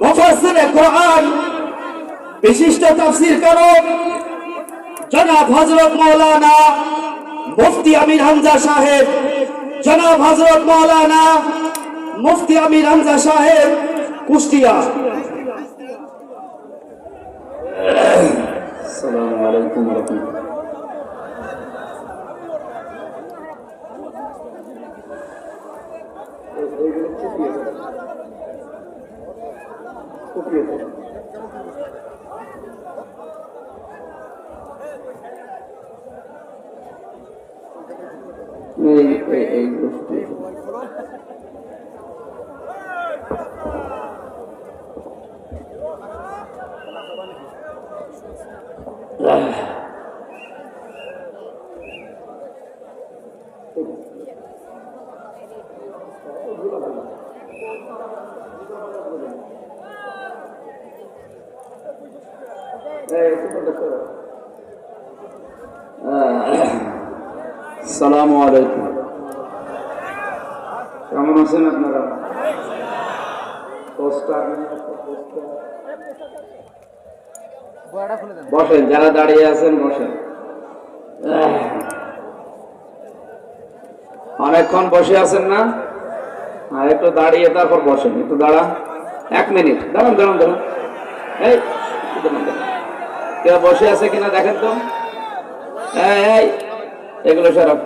মুফাসসিরে কোরআন, বিশিষ্ট তাফসীর কারক জনাব হযরত মাওলানা মুফতি আমির হামজা সাহেব। জনাব হযরত মাওলানা মুফতি আমির হামজা সাহেব, কুষ্টিয়া। আসসালামু আলাইকুম ওয়া রাহমাতুল্লাহ। এই সালামু আলাইকুম। কেমন আছেন আপনারা? বসেন যারা দাঁড়িয়ে আছেন বসেন। অনেকক্ষণ বসে আছেন না? আর একটু দাঁড়িয়ে তারপর বসেন একটু দাঁড়া এক মিনিট দাঁড়ান দাঁড়ান দাঁড়ান। এই দাঁড়ান, দাঁড়ান। কেউ বসে আছে কিনা দেখেন তো? এই, এগুলো সরব।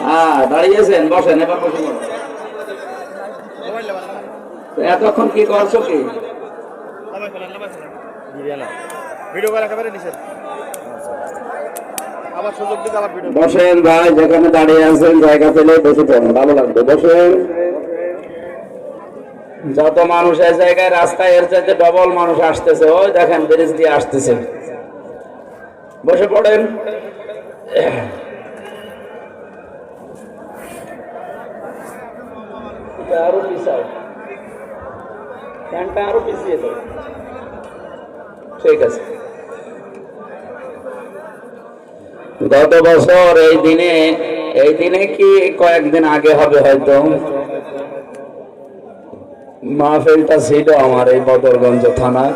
হ্যাঁ দাঁড়িয়েছেন বসেন এবার বসে এতক্ষণ কি করছ কি? বসেন ভাই যেখানে দাঁড়িয়ে আছেন জায়গা পেলে বসে পড়েন ভালো লাগবে। বসেন। যত মানুষ এই জায়গায় রাস্তায়, এর চাইতে ডবল মানুষ আসতেছে। ওই দেখেন ব্রিজ দিয়ে আসতেছে। বসে পড়েন। ঠিক আছে। গত বছর এই দিনে এই দিনে কি কয়েকদিন আগে হবে হয়তো? মাহফিলটা ছিল আমার এই বদরগঞ্জ থানায়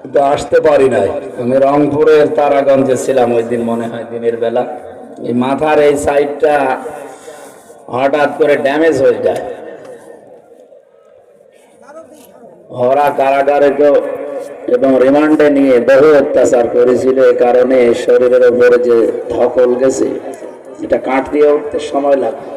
কিন্তু আসতে পারি নাই। আমি রংপুরের তারাগঞ্জে ছিলাম ওই দিন, মনে হয় দিনের বেলা। এই মাথার এই সাইডটা হঠাৎ করে ড্যামেজ হয়ে যায়। হরা কারাগারে তো এবং রিমান্ডে নিয়ে বহু অত্যাচার করেছিল এ কারণে শরীরের উপরে যে ধকল গেছে, এটা কাট দিয়ে উঠতে সময় লাগবে।